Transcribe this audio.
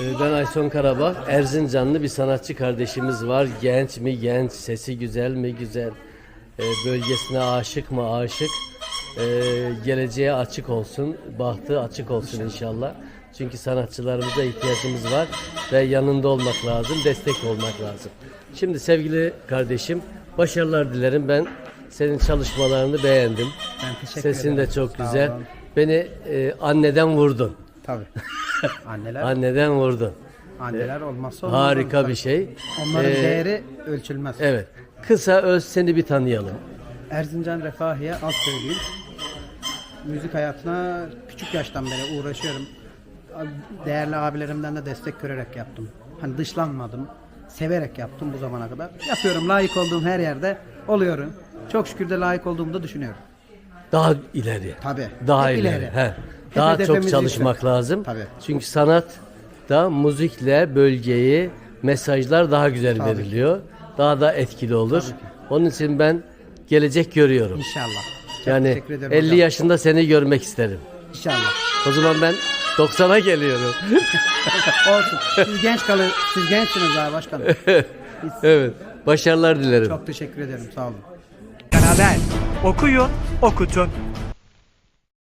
Ee, Ben Ayson Karabağ, Erzincanlı bir sanatçı kardeşimiz var. Genç mi genç, sesi güzel mi güzel, Ee, bölgesine aşık mı aşık, Ee, geleceğe açık olsun, bahtı açık olsun inşallah. Çünkü sanatçılarımıza ihtiyacımız var ve yanında olmak lazım, destek olmak lazım. Şimdi sevgili kardeşim, başarılar dilerim. Ben senin çalışmalarını beğendim. Ben teşekkür Sesin de ederim. çok Sağ güzel. olun. Beni e, anneden vurdun. Tabii. Anneler, Anneden vurdun. anneler olmazsa olmaz. Harika bir şey. Onların Ee, değeri ölçülmez. Evet. Kısa öz seni bir tanıyalım. Erzincan Refahiye alt köylüyüm. Müzik hayatına küçük yaştan beri uğraşıyorum. Değerli abilerimden de destek görerek yaptım. Hani dışlanmadım. Severek yaptım bu zamana kadar. Yapıyorum. Layık olduğum her yerde oluyorum. Çok şükür de layık olduğumu da düşünüyorum. Daha ileri. Tabii. Daha Hep ileri. ileri. He. Daha çok çalışmak yüksek. lazım. Tabii. Çünkü sanat da müzikle bölgeyi mesajlar daha güzel Tabii. veriliyor. Daha da etkili olur. Onun için ben gelecek görüyorum. İnşallah. Çok Yani teşekkür ederim 50 hocam. yaşında seni görmek isterim. İnşallah. O zaman ben 90'a geliyorum. Olsun. Siz genç kalın. Siz gençsiniz daha başkanım. Biz evet. Başarılar dilerim. çok teşekkür ederim. Sağ olun. Haber. Okuyun, okutun.